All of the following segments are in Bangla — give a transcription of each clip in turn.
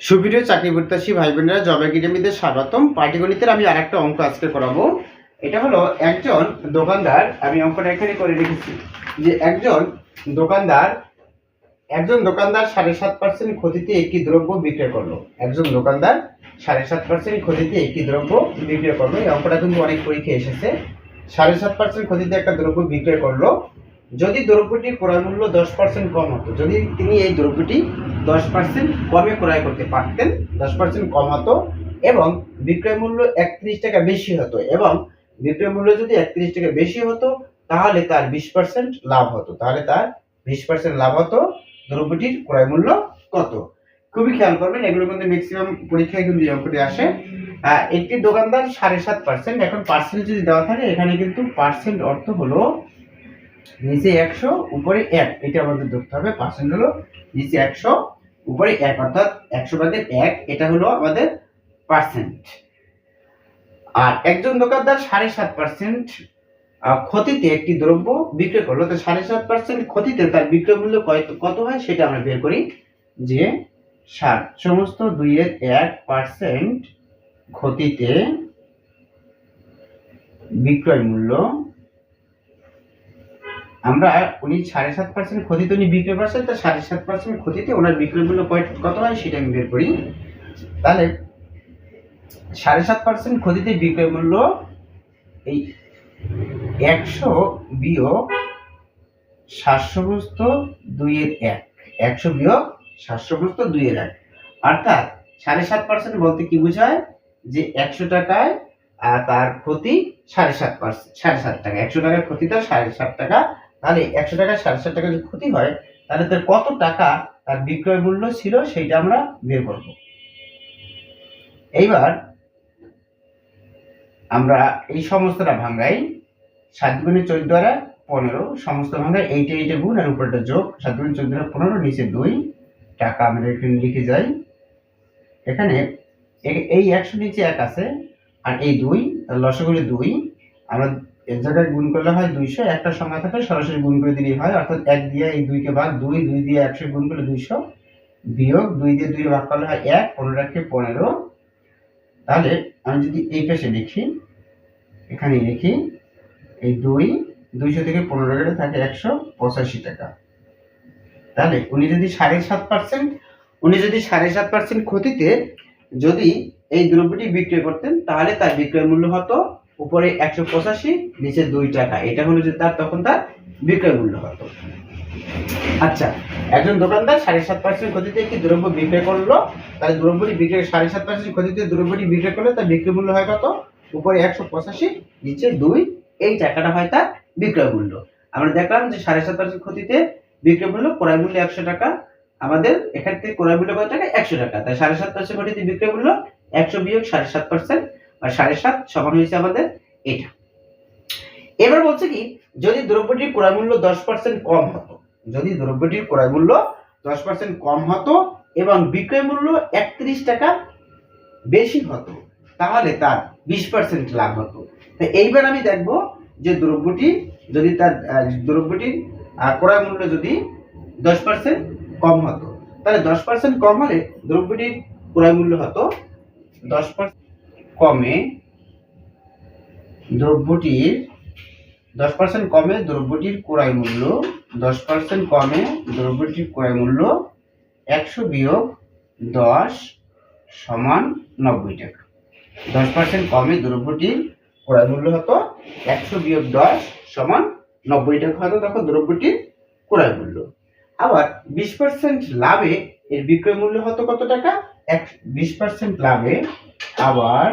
সুপ্রিয় চাকরি প্রত্যাশী ভাই বোনেরা জব একাডেমিতে স্বাগতম। পাটিগণিতের আমি আর একটা অঙ্ক আজকে করাবো। এটা হলো একজন দোকানদার, আমি অঙ্কটা এখানে করে রেখেছি, যে একজন দোকানদার একজন দোকানদার সাড়ে সাত পার্সেন্ট ক্ষতিতে একটি দ্রব্য বিক্রয় করল। একজন দোকানদার সাড়ে সাত পার্সেন্ট ক্ষতিতে একটি দ্রব্য বিক্রয় করল। এই অঙ্কটা কিন্তু অনেক পরীক্ষায় এসেছে। সাড়ে সাত পার্সেন্ট ক্ষতিতে একটা দ্রব্য বিক্রয় করল। যদি দ্রব্যটির ক্রয় মূল্য দশ পার্সেন্ট কম হতো, যদি তিনি এই দ্রব্যটি দশ পার্সেন্ট কমে ক্রয় করতে পারতেন, দশ পার্সেন্ট কম হতো এবং বিক্রয় মূল্য একত্রিশ টাকা বেশি হতো এবং বিক্রয় মূল্য যদি একত্রিশ টাকা বেশি হতো, তাহলে তার বিশ পার্সেন্ট লাভ হতো। তাহলে তার বিশ পার্সেন্ট লাভ হতো। দ্রব্যটির ক্রয় মূল্য কত? খুবই খেয়াল করবেন, এগুলো কিন্তু ম্যাক্সিমাম পরীক্ষায় কিন্তু অঙ্কটি আসে। একটি দোকানদার সাড়ে সাত পার্সেন্ট এখন পার্সেন্ট যদি দেওয়া থাকে, এখানে কিন্তু পার্সেন্ট অর্থ হলো নিচে একশো, উপরে এক। এটা আমাদের ধরতে হবে পার্সেন্ট হলো নিচে একশো, উপরে এক, অর্থাৎ একশো ভাগের এক, এটা হলো আমাদের পার্সেন্ট আর একজন দোকানদার সাড়ে সাত পার্সেন্ট ক্ষতিতে একটি দ্রব্য বিক্রয় করল, তো সাড়ে সাত পার্সেন্ট ক্ষতিতে তার বিক্রয় মূল্য কত- কত হয় সেটা আমরা বের করি যে সাত। সমস্ত দুইয়ের এক পার্সেন্ট ক্ষতিতে বিক্রয় মূল্য আমরা উনি সাড়ে সাত পার্সেন্ট ক্ষতিতে উনি বিক্রয় করছেন, তো সাড়ে সাত পার্সেন্ট ক্ষতিতে ওনার বিক্রয় মূল্য কত হয় সেটা আমি বের করি। তাহলে সাড়ে সাত পার্সেন্ট ক্ষতিতে বিক্রয় মূল্য এই একশো বিয়োগ সাতশোগ্রস্ত দুইয়ের এক। একশো বিয়োগ সাতশোগ্রস্ত দুইয়ের এক। অর্থাৎ সাড়ে সাত পার্সেন্ট বলতে কি বোঝায়? যে একশো টাকায় তার ক্ষতি সাড়ে সাত পার্সেন্ট সাড়ে সাত টাকা। একশো টাকার ক্ষতি তার সাড়ে সাত টাকা তাহলে একশো টাকা, সাড়ে সাত টাকা যদি ক্ষতি হয়, তাহলে তার কত টাকা তার বিক্রয় মূল্য ছিল সেইটা আমরা বের করব। এইবার আমরা এই সমস্তটা ভাঙাই, সাত গুণে চোদ্দ দ্বারা পনেরো, সমস্ত ভাঙাই এইটে এইটা গুণ আর উপরটা যোগ, সাত গুণে চোদ্দ দ্বারা পনেরো, নিচে দুই। টাকা আমরা এখানে লিখে যাই। এখানে এই একশো নিচে এক আছে, আর এই দুই লসগুলি দুই। আমরা এর জায়গায় গুণ করলে হয় দুইশো, একটা সংখ্যা থাকে সরাসরি গুণ করে দিলেই হয়। অর্থাৎ এক দিয়ে এই দুইকে ভাগ দুই দুই দিয়ে একশো গুণ করলে দুইশো বিয়োগ দুই দিয়ে দুই ভাগ করলে হয় এক, পনেরো একে পনেরো। তাহলে আমি যদি এই পাশে লিখি এখানে লিখি, এই দুই, দুইশো থেকে পনেরো গেলে থাকে একশো পঁচাশি টাকা। তাহলে উনি যদি সাড়ে সাত পার্সেন্ট উনি যদি সাড়ে সাত পার্সেন্ট ক্ষতিতে যদি এই দ্রব্যটি বিক্রয় করতেন, তাহলে তার বিক্রয় মূল্য হতো উপরে একশো পঁচাশি, নিচে দুই টাকা। এটা হলো যে তার তখন তার বিক্রয় মূল্য হতো। আচ্ছা একজন দোকানদার সাড়ে সাত পার্সেন্ট ক্ষতিতে একটি দ্রব্য বিক্রয় করল? তাহলে দ্রব্যটি বিক্রয়, সাড়ে সাত পার্সেন্ট ক্ষতিতে দ্রব্যটি বিক্রয় করলে তার বিক্রয় মূল্য হয় কত? উপরে একশো পঁচাশি, নিচে দুই, এই টাকাটা হয় তার বিক্রয় মূল্য। আমরা দেখলাম যে সাড়ে সাত পার্সেন্ট ক্ষতিতে বিক্রয় মূল্য ক্রয় মূল্য একশো টাকা, আমাদের এখান থেকে ক্রয় মূল্য কত টাকা? একশো টাকা। তাই সাড়ে সাত পার্সেন্ট ক্ষতিতে বিক্রয় মূল্য একশো বিয়োগ সাড়ে সাত পার্সেন্ট আর সাড়ে সাত সমান হয়েছে আমাদের এটা। এবার বলছে কি, যদি দ্রব্যটির ক্রয় মূল্য দশ পার্সেন্ট কম হতো, যদি দ্রব্যটির ক্রয় মূল্য দশ পার্সেন্ট কম হতো এবং বিক্রয় মূল্য একত্রিশ টাকা বেশি হতো, তাহলে তার বিশ পার্সেন্ট লাভ হতো। তো এইবার আমি দেখব যে দ্রব্যটি যদি তার দ্রব্যটির ক্রয় মূল্য যদি দশ পার্সেন্ট কম হতো, তাহলে দশ পার্সেন্ট কম হলে দ্রব্যটির ক্রয় মূল্য হতো দশ পার্সেন্ট কমে দ্রব্যটির দশ পার্সেন্ট কমে দ্রব্যটির ক্রয় মূল্য, দশ পার্সেন্ট কমে দ্রব্যটির ক্রয় মূল্য একশো বিয়োগ দশ সমান নব্বই টাকা। দশ পার্সেন্ট কমে দ্রব্যটির ক্রয় মূল্য হতো একশো বিয়োগ দশ সমান নব্বই টাকা হতো তখন দ্রব্যটির ক্রয় মূল্য। আবার বিশ পার্সেন্ট লাভে এর বিক্রয় মূল্য হতো কত টাকা? বিশ পার্সেন্ট লাভে, আবার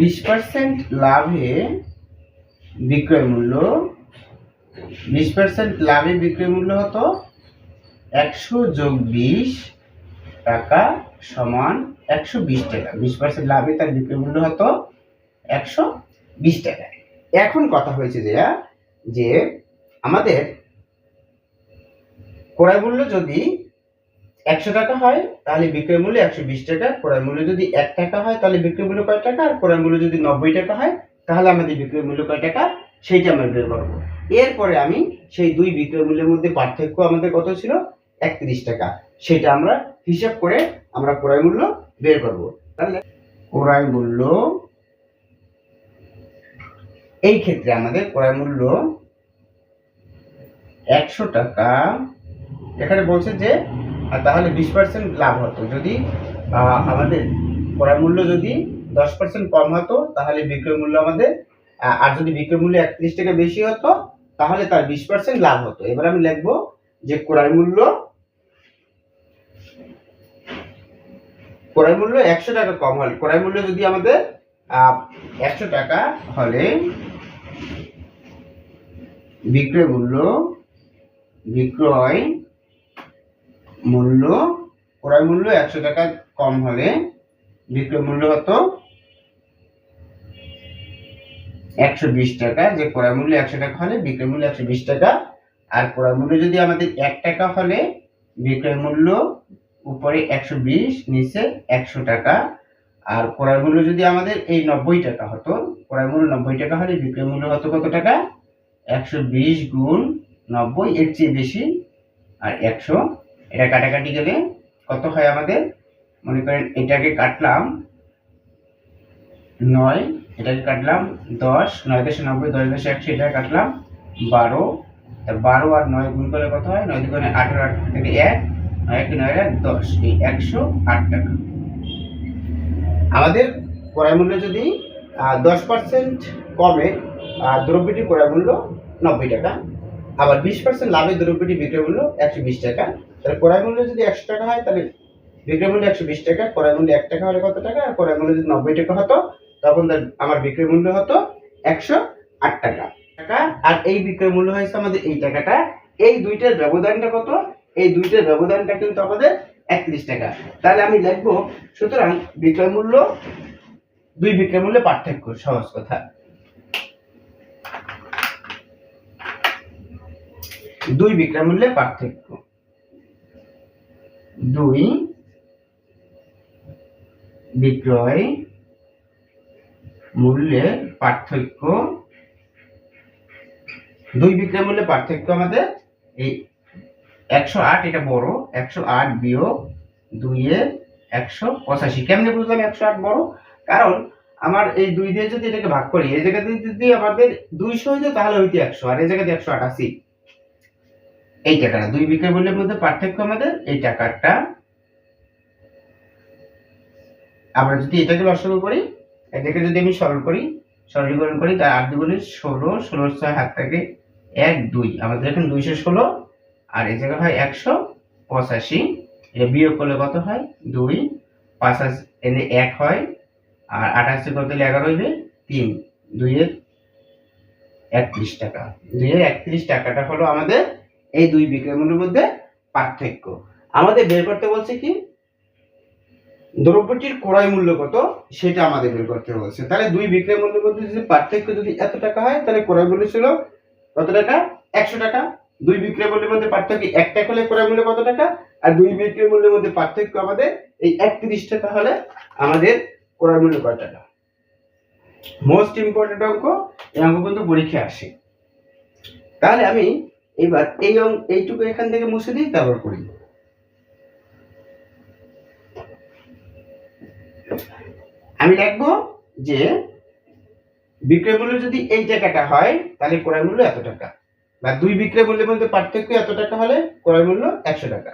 বিশ পার্সেন্ট লাভে বিক্রয় মূল্য, বিশ পার্সেন্ট লাভে বিক্রয় মূল্য হতো একশো যোগ বিশ টাকা সমান একশো বিশ টাকা। বিশ পার্সেন্ট লাভে তার বিক্রয় মূল্য হতো একশো বিশ টাকা। এখন কথা হয়েছে যে যে আমাদের ক্রয় মূল্য যদি একশো টাকা হয়, তাহলে বিক্রয় মূল্য একশো বিশ টাকা, ক্রয় মূল্য যদি এক টাকা হয়, তাহলে বিক্রয় মূল্য কয় টাকা? আর ক্রয় মূল্য যদি নব্বই টাকা হয়, তাহলে আমাদের বিক্রয় মূল্য কয় টাকা? সেইটা আমরা বের করব। এরপরে আমি সেই দুই বিক্রয় মূল্যের মধ্যে পার্থক্য আমাদের কত ছিল? একত্রিশ টাকা। সেটা আমরা হিসাব করে আমরা ক্রয় মূল্য বের করব। তাহলে ক্রয় মূল্য, এই ক্ষেত্রে আমাদের ক্রয় মূল্য একশো টাকা। এখানে বলছে যে আহ, তাহলে বিশ পার্সেন্ট লাভ হতো। যদি আমাদের ক্রয় মূল্য যদি দশ পার্সেন্ট কম হতো তাহলে বিক্রয় মূল্য আমাদের আর যদি বিক্রয় মূল্য একত্রিশ টাকা বেশি হতো তাহলে তার বিশ পার্সেন্ট লাভ হতো। এবার আমি লিখব যে ক্রয় মূল্য ক্রয় মূল্য একশো টাকা কম হলে ক্রয় মূল্য যদি আমাদের একশো টাকা হলে বিক্রয় মূল্য বিক্রয় মূল্য, ক্রয় মূল্য একশো টাকা কম হলে বিক্রয় মূল্য হতো একশো বিশ টাকা, যে ক্রয় মূল্য একশো টাকা হলে বিক্রয় মূল্য একশো বিশ টাকা। আর ক্রয় মূল্য যদি আমাদের এক টাকা হলে বিক্রয় মূল্য উপরে একশো বিশ, নিচে একশো টাকা। আর ক্রয় মূল্য যদি আমাদের এই নব্বই টাকা হতো, ক্রয় মূল্য নব্বই টাকা হলে বিক্রয় মূল্য হতো কত টাকা? একশো বিশ গুণ নব্বই, এর চেয়ে বেশি। আর একশো এটা কাটাকাটি গেলে কত হয় আমাদের? মনে করেন এটাকে কাটলাম নয় এটাকে কাটলাম দশ নয় দশে নব্বই দশ দশে একশো এটাকে কাটলাম বারো। তা বারো আর নয় গুণ করলে কত হয়? নয় দুগুণে আঠেরো আট থেকে এক নয় এক নয় এক দশ। এই একশো আট টাকা। আমাদের ক্রয় মূল্য যদি দশ পার্সেন্ট কমে আহ, দ্রব্যটি ক্রয় মূল্য নব্বই টাকা। আবার বিশ পার্সেন্ট লাভে দ্রব্যটি বিক্রয় মূল্য একশো বিশ টাকা। তাহলে ক্রয় মূল্য যদি একশো টাকা হয়, তাহলে বিক্রয় মূল্য একশো বিশ টাকা, ক্রয় মূল্য এক টাকা হলে কত টাকা? আর ক্রয় মূল্য যদি নব্বই টাকা হতো, তখন তার আমার বিক্রয় মূল্য হতো একশো আট টাকা। টাকা, আর এই বিক্রয় মূল্য হয়েছে আমাদের এই টাকাটা। এই দুইটার ব্যবধানটা কত? এই দুইটার ব্যবধানটা কিন্তু আমাদের একত্রিশ টাকা। তাহলে আমি লিখব, সুতরাং বিক্রয় মূল্য, দুই বিক্রয় মূল্যে পার্থক্য, সহজ কথা। দুই বিক্রয় মূল্যে পার্থক্য। দুই বিক্রয় মূল্যের পার্থক্য। দুই বিক্রয় মূল্যে পার্থক্য আমাদের এই একশো আট, এটা বড়, একশো আট বিয়োগ দুইয়ের একশো পঁচাশি। কেমনে বুঝলাম একশো আট বড়? কারণ আমার এই দুই দিয়ে যদি এটাকে ভাগ করি, এই জায়গাতে যদি আমাদের দুইশো হইতো তাহলে হইতো একশো, আর এই জায়গাতে একশো আটাশি। এই টাকাটা। দুই বিক্রয় মূল্যের মধ্যে পার্থক্য আমাদের, এই টাকাটা। আমরা যদি এটাকে লসাগু করি, এটাকে যদি আমি সরল করি, সরলীকরণ করি তার আট দুগুণে ষোলো ষোলোর ছয় হাত থাকে এক, দুই। আমাদের এখানে দুইশো ষোলো, আর এই জায়গায় হয় একশো পঁচাশি। এটা বিয়োগ করলে কত হয়? দুই। পাঁচ এনে এক হয়, আর আঠাশে কত? হলে এগারো হইবে তিন। দুইয়ের একত্রিশ টাকা। দুইয়ের একত্রিশ টাকাটা হলো আমাদের এই দুই বিক্রয় মূল্যের মধ্যে পার্থক্য। আমাদের বের করতে বলছে কি? দ্রব্যটির ক্রয় মূল্য কত? সেটা আমাদের বের করতে বলছে। তাহলে দুই বিক্রয় মূল্যের মধ্যে যদি পার্থক্য যদি এত টাকা হয়, তাহলে ক্রয় মূল্য ছিল কত টাকা? একশো টাকা। দুই বিক্রয় মূল্যের মধ্যে পার্থক্য এক টাকা হলে ক্রয় মূল্য কত টাকা? আর দুই বিক্রয় মূল্যের মধ্যে পার্থক্য আমাদের এই একত্রিশ টাকা হলে আমাদের ক্রয় মূল্য কত টাকা? মোস্ট ইম্পর্টেন্ট অঙ্ক, এই অঙ্ক কিন্তু পরীক্ষা আসে। তাহলে আমি এবার এই এইটুকু এখান থেকে মুছে দিই, তারপর করি। আমি লিখব যে, বিক্রয় মূল্য যদি এই টাকাটা হয়, তাহলে ক্রয় মূল্য এত টাকা। বা দুই বিক্রয় মূল্যের মধ্যে পার্থক্য এত টাকা হলে ক্রয় মূল্য একশো টাকা।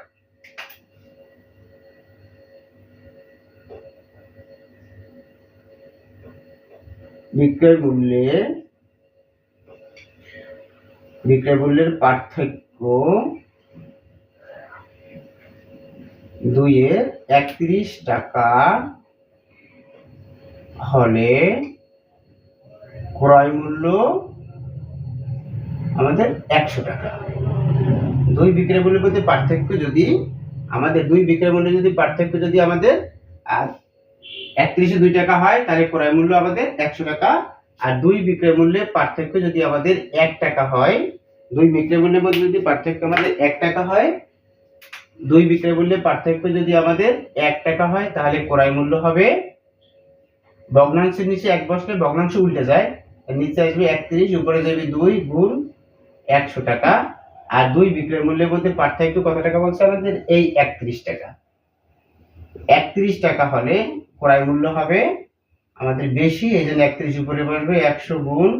বিক্রয় মূল্যে বিক্রয় মূল্যের পার্থক্য দুইয়ের একত্রিশ টাকা হলে ক্রয় মূল্য আমাদের একশো টাকা। দুই বিক্রয় মূল্যের মধ্যে পার্থক্য যদি আমাদের, দুই বিক্রয় মূল্য যদি পার্থক্য যদি আমাদের আর একত্রিশে দুই টাকা হয়, তাহলে ক্রয় মূল্য আমাদের একশো টাকা। আর দুই বিক্রয় মূল্যের পার্থক্য যদি আমাদের এক টাকা হয় দুই বিক্রয় মূল্যের মধ্যে যদি পার্থক্য আমাদের এক টাকা হয়, দুই বিক্রয় মূল্যের পার্থক্য যদি আমাদের এক টাকা হয়, তাহলে ক্রয় মূল্য হবে। ভগ্নাংশের নিচে এক বসলে ভগ্নাংশ উল্টে যায়। নিচে আসবে একত্রিশ, উপরে যাবে দুই গুণ একশো টাকা। আর দুই বিক্রয় মূল্যের মধ্যে পার্থক্য কত টাকা বলছে আমাদের? এই একত্রিশ টাকা। একত্রিশ টাকা হলে ক্রয় মূল্য হবে আমাদের বেশি, এই জন্য একত্রিশ উপরে বসবে একশো গুণ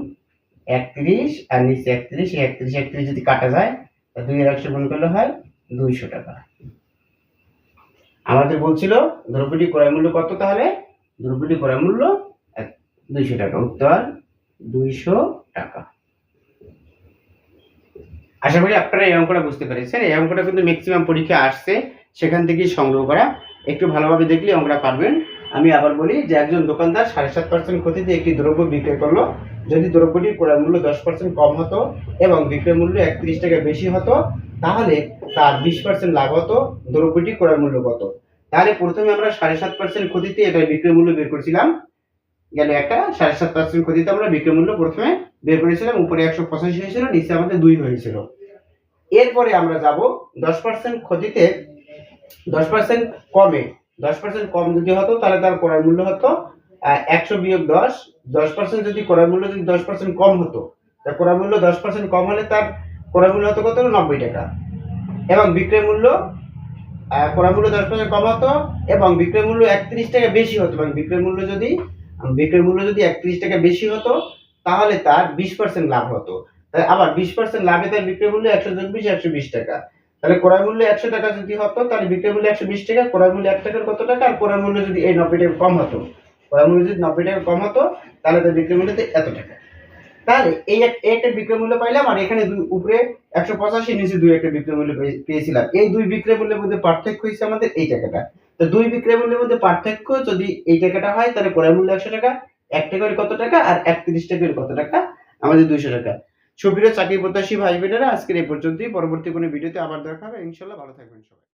একত্রিশ আর নিচে একত্রিশ একত্রিশ একত্রিশ যদি কাটা যায়, তা দুই একশো গুণ করলে হয় দুইশো টাকা। আমাদের বলছিল দ্রব্যটি ক্রয় মূল্য কত তাহলে? দ্রব্যটি ক্রয় মূল্য দুইশো টাকা। উত্তর, দুইশো টাকা। আশা করি আপনারা এই অঙ্কটা বুঝতে পেরেছেন। এই অঙ্কটা কিন্তু ম্যাক্সিমাম পরীক্ষা আসছে, সেখান থেকেই সংগ্রহ করা। একটু ভালোভাবে দেখলে অঙ্কটা পারবেন। আমি আবার বলি যে একজন দোকানদার সাড়ে সাত পার্সেন্ট ক্ষতিতে একটি দ্রব্য বিক্রয় করল যদি দ্রব্যটির ক্রয় মূল্য দশ পার্সেন্ট কম হতো এবং বিক্রয় মূল্য একত্রিশ টাকা বেশি হতো, তাহলে তার বিশ পার্সেন্ট লাভ হতো, দ্রব্যটি ক্রয় মূল্য কত? তাহলে প্রথমে আমরা সাড়ে সাত পার্সেন্ট ক্ষতিতে এটা বিক্রয় মূল্য বের করেছিলাম। গেল একটা, সাড়ে সাত পার্সেন্ট ক্ষতিতে আমরা বিক্রয় মূল্য প্রথমে বের করেছিলাম, উপরে একশো পঁচাশি হয়েছিল, নিচে আমাদের দুই হয়েছিল। এরপরে আমরা যাব দশ পার্সেন্ট ক্ষতিতে, দশ পার্সেন্ট কমে, দশ পার্সেন্ট কম যদি হতো, তাহলে তার ক্রয় মূল্য হতো একশো বিয়োগ দশ দশ পার্সেন্ট যদি ক্রয় মূল্য যদি দশ পার্সেন্ট কম হতো, তা ক্রয় মূল্য দশ পার্সেন্ট কম হলে তার ক্রয় মূল্য হতো কত? নব্বই টাকা। এবং বিক্রয় মূল্য ক্রয় মূল্য দশ পার্সেন্ট কম হতো এবং বিক্রয় মূল্য একত্রিশ টাকা বেশি হতো। এবং বিক্রয় মূল্য যদি, বিক্রয় মূল্য যদি একত্রিশ টাকা বেশি হতো, তাহলে তার বিশ পার্সেন্ট লাভ হতো। তাহলে আবার বিশ পার্সেন্ট লাভে তার বিক্রয় মূল্য একশো চব্বিশ, একশো বিশ টাকা। তাহলে ক্রয় মূল্য একশো টাকা যদি হতো, তাহলে বিক্রয় মূল্য একশো বিশ টাকা, ক্রয় মূল্য এক টাকার কত টাকা? আর ক্রয় মূল্য যদি এই নব্বই টাকা কম হতো ক্রয় যদি নব্বই টাকা কম হতো, তাহলে তার বিক্রয় মূল্যতে এত টাকা। তাহলে এই এক- একটা বিক্রয় মূল্য পাইলাম আর এখানে দুই উপরে একশো পঁচাশি নিচে দুই একটা বিক্রয় মূল্য পেয়ে- পেয়েছিলাম। এই দুই বিক্রয় মূল্যের মধ্যে পার্থক্য হয়েছে আমাদের এই টাকাটা। তো দুই বিক্রয় মূল্যের মধ্যে পার্থক্য যদি এই টাকাটা হয়, তাহলে ক্রয় মূল্য একশো টাকা, এক টাকার কত টাকা আর একত্রিশ টাকার কত টাকা? আমাদের দুইশো টাকা। সুপ্রিয় চাকরি প্রত্যাশী ভাই বোনেরা আজকের এই পর্যন্তই। পরবর্তী কোনো ভিডিওতে আবার দেখা হবে। ইনশাল্লাহ ভালো থাকবেন সবাই।